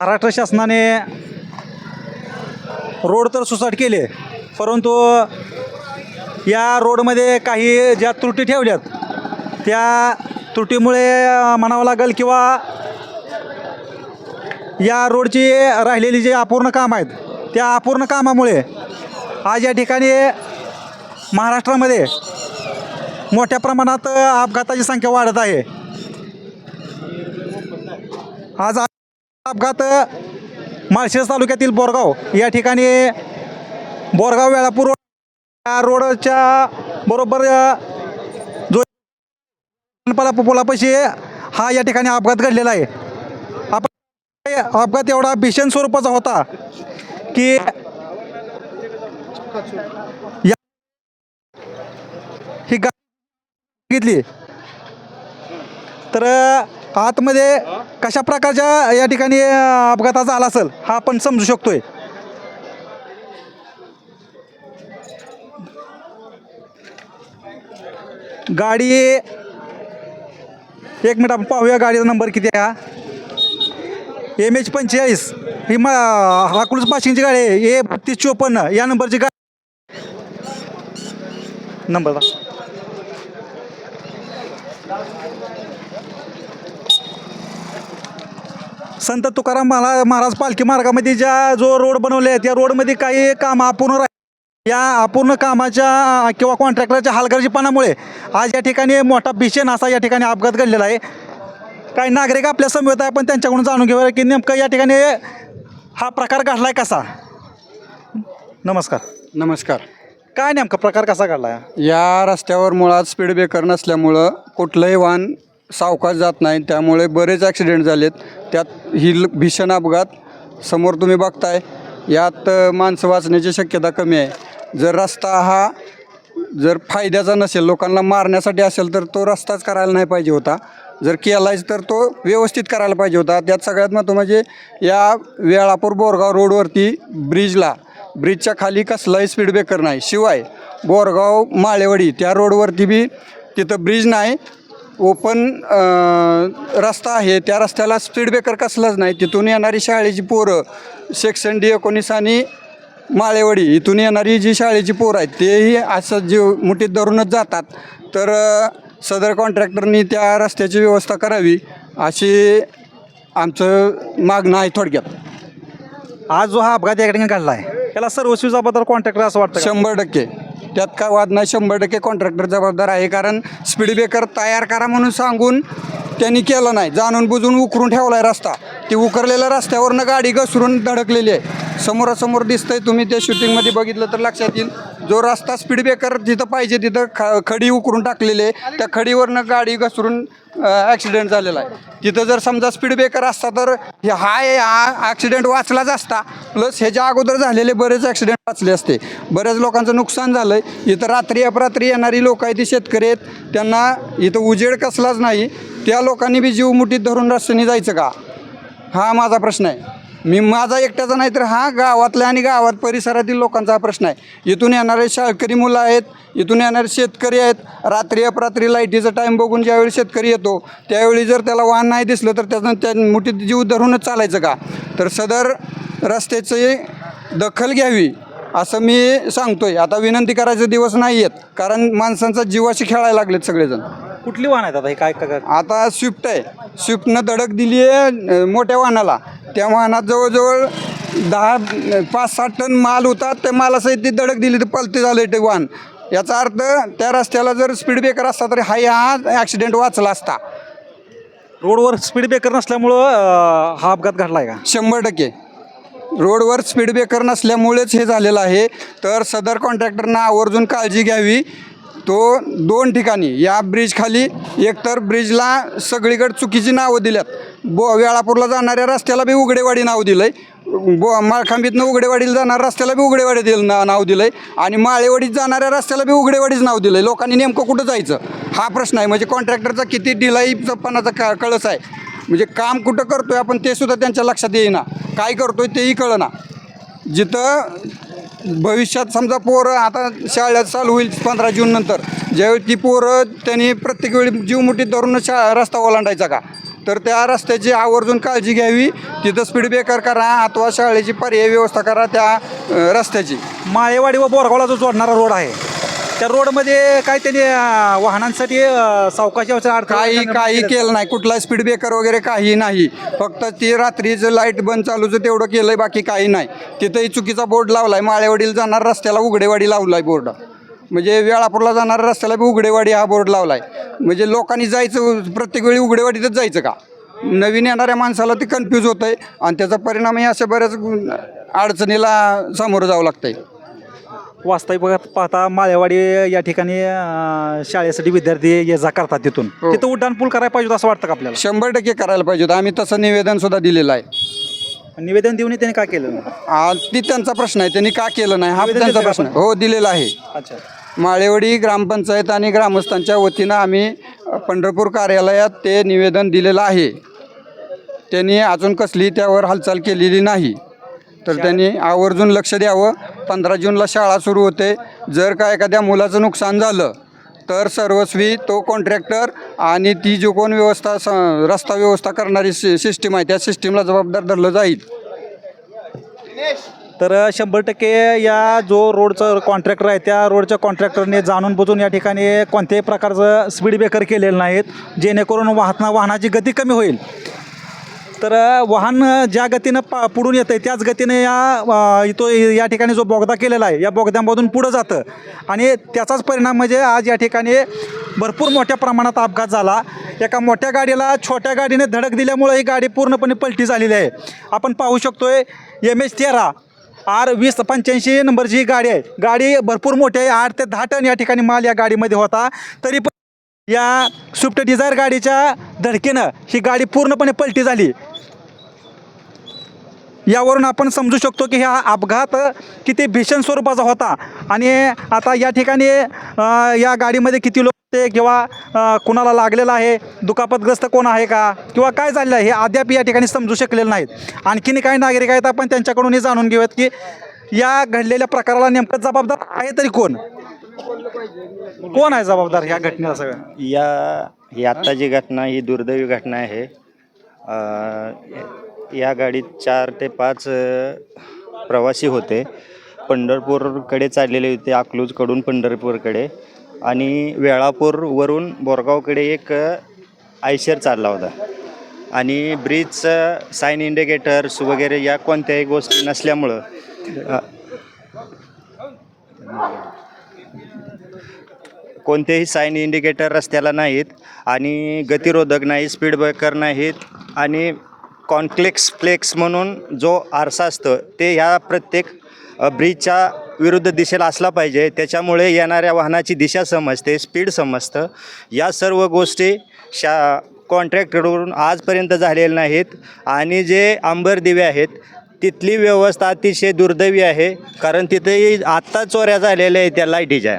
महाराष्ट्र शासनाने रोड तर सुसाट केले परंतु या रोडमध्ये काही ज्या त्रुटी ठेवल्यात त्या त्रुटीमुळे म्हणावं लागेल किंवा या रोडची राहिलेली जे अपूर्ण काम आहेत त्या अपूर्ण कामामुळे आज या ठिकाणी महाराष्ट्रामध्ये मोठ्या प्रमाणात अपघाताची संख्या वाढत आहे. आज अपघात माळशिरस तालुक्यातील बोरगाव. या ठिकाणी बोरगाव वेळापूर या रोडच्या बरोबर जो पुलापाशी हा या ठिकाणी अपघात घडलेला आहे. आपण अपघात एवढा भीषण स्वरूपाचा होता की या ही गाडी घेतली तर आतमध्ये कशा प्रकारच्या या ठिकाणी अपघाता झाला असेल हा आपण समजू शकतोय. गाडी एक मिनिट आपण पाहूया गाडीचा नंबर किती आहे हा. एम एच पंचेचाळीस ही म हाकुलस पाशिंगची गाडी आहे ए बत्तीस चोपन्न या नंबरची गाडी. नंबर संत तुकाराम महाराज महाराज पालखी मार्गामध्ये ज्या जो रोड बनवले आहेत त्या रोडमध्ये काही काम अपूर्ण राह या अपूर्ण कामाच्या किंवा कॉन्ट्रॅक्टरच्या हलगर्जीपणामुळे आज या ठिकाणी मोठा भीषण असा या ठिकाणी अपघात घडलेला आहे. काही नागरिक आपल्या समवेत आहे आपण त्यांच्याकडून जाणून घेऊया की नेमकं या ठिकाणी हा प्रकार घडलाय कसा? नमस्कार. नमस्कार. काय नेमका प्रकार कसा घडलाय? या रस्त्यावर मुळात स्पीड ब्रेकर नसल्यामुळं कुठलंही वाहन सावकाश जात नाही त्यामुळे बरेच ॲक्सिडेंट झालेत. त्यात ही ल- भीषण अपघात समोर तुम्ही बघताय. यात अ, माणसं वाचण्याची शक्यता कमी आहे. जर रस्ता हा जर फायद्याचा नसेल लोकांना मारण्यासाठी असेल तर तो रस्ताच करायला नाही पाहिजे होता. जर केलाच तर तो व्यवस्थित करायला पाहिजे होता. त्यात सगळ्यात महत्त्व म्हणजे या वेळापूर बोरगाव रोडवरती ब्रिजला ब्रिजच्या खाली कसलाही स्पीड ब्रेकर नाही. शिवाय बोरगाव माळेवाडी त्या रोडवरती बी तिथं ब्रिज नाही. ओपन रस्ता आहे. त्या रस्त्याला स्पीड ब्रेकर कसलाच नाही. तिथून येणारी शाळेची पोरं सेक्शन डी एकोणीस आणि माळेवाडी इथून येणारी जी शाळेची पोरं आहेत तेही असं जीव मुठीत धरूनच जातात. तर सदर कॉन्ट्रॅक्टरनी त्या रस्त्याची व्यवस्था करावी अशी आमचं मागणं आहे थोडक्यात. आज जो हा अपघात या ठिकाणी घडला आहे त्याला सर्वस्वी जबाबदार कॉन्ट्रॅक्टर असं वाटतं? शंभर टक्के. त्यात काय वाद नाही शंभर टक्के कॉन्ट्रॅक्टर जबाबदार आहे. कारण स्पीड ब्रेकर तयार करा म्हणून सांगून त्यांनी केलं नाही. जाणून बुजून उकरून ठेवला आहे रस्ता. ती उकरलेल्या रस्त्यावरनं गाडी घसरून धडकलेली आहे. समोरासमोर दिसतंय. तुम्ही त्या शूटिंगमध्ये बघितलं तर लक्षात येईल. जो रस्ता स्पीड ब्रेकर जिथं पाहिजे तिथं ख खडी उकरून टाकलेली आहे. त्या खडीवरनं गाडी घसरून ॲक्सिडेंट झालेला आहे. तिथं जर समजा स्पीड ब्रेकर असता तर हे हाय हा ॲक्सिडेंट वाचलाच असता. प्लस ह्याच्या अगोदर झालेले बरेच ॲक्सिडेंट वाचले असते. बऱ्याच लोकांचं नुकसान झालं आहे इथं रात्री अपरात्री येणारी लोक आहेत ती शेतकरी आहेत. त्यांना इथं उजेड कसलाच नाही. त्या लोकांनी बी जीव मुठीत धरून रस्त्याने जायचं का? हा माझा प्रश्न आहे. मी माझा एकट्याचा नाही तर हा गावातल्या आणि गावात परिसरातील लोकांचा हा प्रश्न आहे. इथून येणारे शाळकरी मुलं आहेत इथून येणारे शेतकरी आहेत. रात्री अपरात्री लाईटीचा टाईम बघून ज्यावेळी शेतकरी येतो त्यावेळी जर त्याला वाहन नाही दिसलं तर त्याचं त्या मुठीत जीव धरूनच चालायचं का? तर सदर रस्त्याची दखल घ्यावी असं मी सांगतोय. आता विनंती करायचे दिवस नाही आहेत कारण माणसांचा जीवाशी खेळायला लागलेत सगळेजण. कुठली वाहन आहेत आता? हे काय काय आता स्विफ्ट आहे. स्विफ्टनं धडक दिली आहे मोठ्या वाहनाला. त्या वाहनात जवळजवळ दहा पाच सात टन माल होता. त्या मालासहित ती धडक दिली तर पलते झालं ते वाहन. याचा अर्थ त्या रस्त्याला जर स्पीड ब्रेकर असता तरी हा हा ॲक्सिडेंट वाचला असता. रोडवर स्पीड ब्रेकर नसल्यामुळं अं, हा अपघात घडलाय का? शंभर टक्के. रोडवर स्पीड ब्रेकर नसल्यामुळेच हे झालेलं आहे. तर सदर कॉन्ट्रॅक्टरनं आवर्जून काळजी घ्यावी. तो दोन ठिकाणी या ब्रिजखाली एकतर ब्रिजला सगळीकडे चुकीची नावं दिल्यात. बो वेळापूरला जाणाऱ्या रस्त्याला बी उघडेवाडी नाव दिलं आहे बो माळखांबीतनं उघडेवाडीला जाणाऱ्या रस्त्याला बी उघडेवाडी दिलं ना नाव दिलं आहे आणि माळेवाडीत जाणाऱ्या रस्त्याला बी उघडेवाडीच नाव दिलं आहे लोकांनी नेमकं कुठं जायचं? हा प्रश्न आहे. म्हणजे कॉन्ट्रॅक्टरचा किती ढिलाईपणाचा का कळस आहे. म्हणजे काम कुठं करतोय आपण ते सुद्धा त्यांच्या लक्षात येईना. काय करतोय तेही कळना. जिथं भविष्यात समजा पोरं आता शाळा चालू होईल पंधरा जून नंतर ज्यावेळी ती पोरं त्यांनी प्रत्येक वेळी जीव मुठीत धरून शा रस्ता ओलांडायचा का? तर त्या रस्त्याची आवर्जून काळजी घ्यावी तिथं स्पीड ब्रेकर करा अथवा शाळेची पर्यायी व्यवस्था करा त्या रस्त्याची. माळेवाडी व बोरगावला जो जोडणारा रोड आहे त्या रोडमध्ये काय त्यांनी अं, वाहनांसाठी अं, सावकाशी अडथळा काही निर्माण काही केलं नाही. कुठला स्पीड ब्रेकर वगैरे काही नाही. फक्त ती रात्रीचं लाइट बंद चालूचं तेवढं केलंय बाकी काही नाही. तिथंही चुकीचा बोर्ड लावलाय. माळेवाडीला जाणार रस्त्याला उघडेवाडी लावलाय बोर्ड म्हणजे वेळापूरला जाणाऱ्या रस्त्याला बी उघडेवाडी हा बोर्ड लावलाय. म्हणजे लोकांनी जायचं प्रत्येक वेळी उघडेवाडीतच जायचं का? नवीन येणाऱ्या माणसाला ते कन्फ्यूज होत आहे आणि त्याचा परिणामही अशा बऱ्याच अडचणीला सामोरं जावं लागतंय. वास्तविक बघत पाहता माळेवाडी या ठिकाणी अं, शाळेसाठी विद्यार्थी ये जा करतात तिथून. हो. तिथं उड्डाण पूल करायला पाहिजे होतं असं वाटतं का आपल्याला? शंभर टक्के करायला पाहिजे होतं. आम्ही तसं निवेदन सुद्धा दिलेलं आहे. निवेदन देऊन त्यांनी काय केलं आ, ती त्यांचा प्रश्न आहे. त्यांनी का केलं नाही? हा निवेदन त्यांचा प्रश्न? आहे. हो दिलेला आहे. अच्छा. माळेवाडी ग्रामपंचायत आणि ग्रामस्थांच्या वतीनं आम्ही अ, पंढरपूर कार्यालयात ते निवेदन दिलेलं आहे. त्यांनी अजून कसली त्यावर हालचाल केलेली नाही. तर त्यांनी आवर्जून लक्ष द्यावं. पंधरा जूनला शाळा सुरू होते. जर का एखाद्या मुलाचं नुकसान झालं तर सर्वस्वी तो कॉन्ट्रॅक्टर आणि ती जो कोण व्यवस्था स रस्ता व्यवस्था करणारी सि सिस्टीम आहे त्या सिस्टीमला जबाबदार धरलं जाईल. तर शंभर टक्के या जो रोडचं कॉन्ट्रॅक्टर आहे त्या रोडच्या कॉन्ट्रॅक्टरने जाणून बुजून या ठिकाणी कोणत्याही प्रकारचं स्पीड ब्रेकर केलेलं नाहीत. जेणेकरून वाहतना वाहनाची गती कमी होईल. तर वाहन ज्या गतीनं पा पुढून येतं आहे त्याच गतीने या अ, तो या ठिकाणी जो बोगदा केलेला आहे या बोगद्यांमधून पुढं जातं. आणि त्याचाच परिणाम म्हणजे आज या ठिकाणी भरपूर मोठ्या प्रमाणात अपघात झाला. एका मोठ्या गाडीला छोट्या गाडीने धडक दिल्यामुळं ही गाडी पूर्णपणे पलटी झालेली आहे. आपण पाहू शकतो आहे एम एच तेरा आर वीस पंच्याऐंशी नंबरची ही गाडी आहे. गाडी भरपूर मोठी आहे आठ ते दहा टन या ठिकाणी माल या गाडीमध्ये होता. तरी पण या स्विफ्ट डिझायर गाडीच्या धडकेनं ही गाडी पूर्णपणे पलटी झाली. यावरून आपण समजू शकतो की हा अपघात किती भीषण स्वरूपाचा होता. आणि आता या ठिकाणी या गाडीमध्ये किती लोक ते किंवा कुणाला लागलेलं आहे दुखापतग्रस्त कोण आहे का किंवा काय झालेलं आहे हे अद्याप या ठिकाणी समजू शकलेलं नाहीत. आणखीन काही नागरिक आहेत आपण त्यांच्याकडूनही जाणून घेऊयात की या घडलेल्या प्रकाराला नेमकं जबाबदार आहे तरी कोण? कोण आहे जबाबदार ह्या घटनेला सगळं? या ही आत्ता जी घटना ही दुर्दैवी घटना आहे. या गाडीत चार ते पाच प्रवासी होते. पंढरपूरकडे चाललेले होते अकलूजकडून पंढरपूरकडे. आणि वेळापूरवरून बोरगावकडे एक आयशर चालला होता. आणि ब्रिजचं साईन इंडिकेटर्स वगैरे या कोणत्याही गोष्टी नसल्यामुळं कोणतेही साईन इंडिकेटर रस्त्याला नाहीत. आणि गतिरोधक नाही स्पीड ब्रेकर नाहीत. आणि कॉन्क्लेक्स फ्लेक्स म्हणून जो आरसा असतं ते ह्या प्रत्येक ब्रिजच्या विरुद्ध दिशेला असला पाहिजे. त्याच्यामुळे येणाऱ्या वाहनाची दिशा समजते स्पीड समजतं. या सर्व गोष्टी शा कॉन्ट्रॅक्टरवरून आजपर्यंत झालेल्या नाहीत. आणि जे आंबर दिवे आहेत तिथली व्यवस्था अतिशय दुर्दैवी आहे. कारण तिथेही आत्ता चोऱ्या झालेल्या आहेत त्या लाईटीच्या.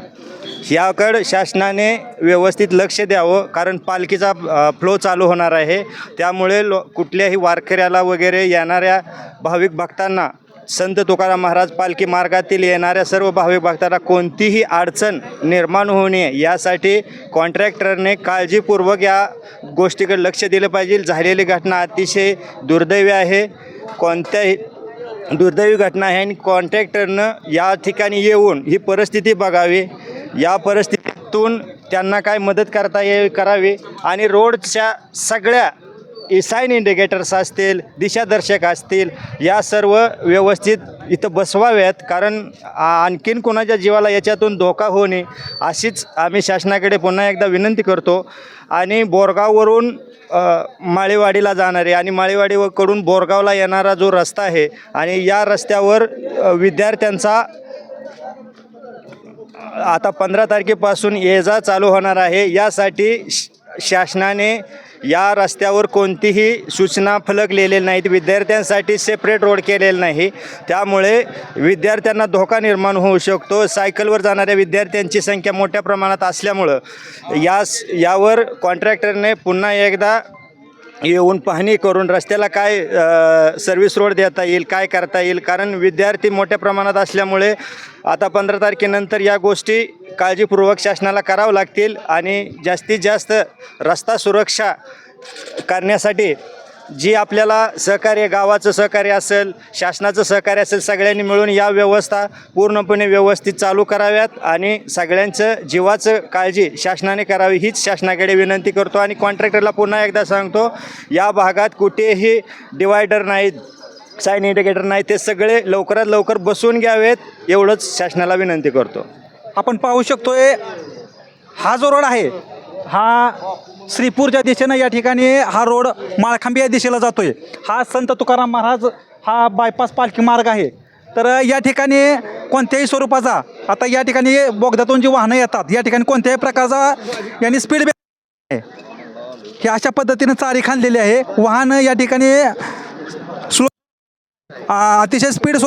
याकडं शासनाने व्यवस्थित लक्ष द्यावं कारण पालखीचा फ्लो चालू होणार आहे. त्यामुळे लो कुठल्याही वारकऱ्याला वगैरे येणाऱ्या भाविक भक्तांना संत तुकाराम महाराज पालखी मार्गातील येणाऱ्या सर्व भाविक भक्तांना कोणतीही अडचण निर्माण होऊ नये यासाठी कॉन्ट्रॅक्टरने काळजीपूर्वक या गोष्टीकडे लक्ष दिलं पाहिजे. झालेली घटना अतिशय दुर्दैवी आहे. कोणत्याही दुर्दैवी घटना आहे आणि कॉन्ट्रॅक्टरनं या ठिकाणी येऊन ही परिस्थिती बघावी. या परिस्थितीतून त्यांना काय मदत करता ये करावी? आणि रोडच्या सगळ्या साईन इंडिकेटर्स असतील दिशादर्शक असतील या सर्व व्यवस्थित इथं बसवाव्यात. कारण आणखीन कोणाच्या जीवाला याच्यातून धोका होऊ नये अशीच आम्ही शासनाकडे पुन्हा एकदा विनंती करतो. आणि बोरगाववरून माळेवाडीला जाणारे आणि माळेवाडीकडून बोरगावला येणारा जो रस्ता आहे आणि या रस्त्यावर विद्यार्थ्यांचा आता पंधरा तारखेपासून ये जा चालू होणार आहे. यासाठी श- शासनाने या रस्त्यावर कोणतीही सूचना फलक लिहिलेले नाहीत. विद्यार्थ्यांसाठी सेपरेट रोड केलेला नाही. त्यामुळे विद्यार्थ्यांना धोका निर्माण होऊ शकतो. सायकलवर जाणाऱ्या विद्यार्थ्यांची संख्या मोठ्या प्रमाणात असल्यामुळं यास यावर कॉन्ट्रॅक्टरने पुन्हा एकदा येऊन पाहणी करून रस्त्याला काय सर्व्हिस रोड देता येईल काय करता येईल? कारण विद्यार्थी मोठ्या प्रमाणात असल्यामुळे आता पंधरा तारखेनंतर या गोष्टी काळजीपूर्वक शासनाला करावं लागतील आणि जास्तीत जास्त रस्ता सुरक्षा करण्यासाठी जी आपल्याला सहकार्य गावाचं सहकार्य असेल शासनाचं सहकार्य असेल सगळ्यांनी मिळून या व्यवस्था पूर्णपणे व्यवस्थित चालू कराव्यात आणि सगळ्यांचं जीवाचं काळजी शासनाने करावी हीच शासनाकडे विनंती करतो. आणि कॉन्ट्रॅक्टरला पुन्हा एकदा सांगतो या भागात कुठेही डिवायडर नाहीत. साईन इंडिकेटर नाही ते सगळे लवकरात लवकर बसवून घ्यावेत एवढंच शासनाला विनंती करतो. आपण पाहू शकतोय हा जो रोड आहे हा श्रीपूरच्या दिशेनं या ठिकाणी हा रोड माळखांबी या दिशेला जातोय. हा संत तुकाराम महाराज हा बायपास पालखी मार्ग आहे. तर या ठिकाणी कोणत्याही स्वरूपाचा आता या ठिकाणी बोगद्यातून जी वाहनं येतात या ठिकाणी कोणत्याही प्रकारचा यांनी स्पीड आहे. हे अशा पद्धतीनं चारी खांदलेली आहे. वाहनं या ठिकाणी अतिशय स्पीड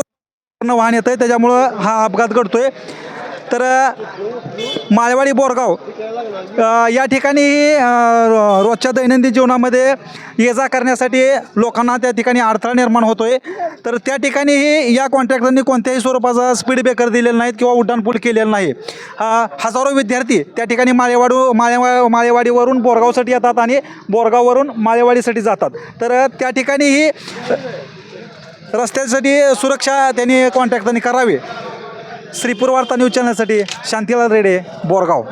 वाहन येतं आहे त्याच्यामुळं हा अपघात घडतोय. तर माळवाडी बोरगाव या ठिकाणी रोजच्या दैनंदिन जीवनामध्ये ये जा करण्यासाठी लोकांना त्या ठिकाणी अडथळा निर्माण होतोय. तर त्या ठिकाणीही या कॉन्ट्रॅक्टरनी कोणत्याही स्वरूपाचा स्पीड ब्रेकर दिलेला नाहीत किंवा उड्डाणपूल केलेलं नाही. हजारो विद्यार्थी त्या ठिकाणी माळेवाडू माळेवा माळेवाडीवरून बोरगावसाठी येतात आणि बोरगाववरून माळेवाडीसाठी जातात. तर त्या ठिकाणीही रस्त्यासाठी सुरक्षा त्यांनी कॉन्ट्रॅक्टरनी करावी. श्रीपूर वार्ता न्यूज चॅनलसाठी शांतीलाल रेडे बोरगाव.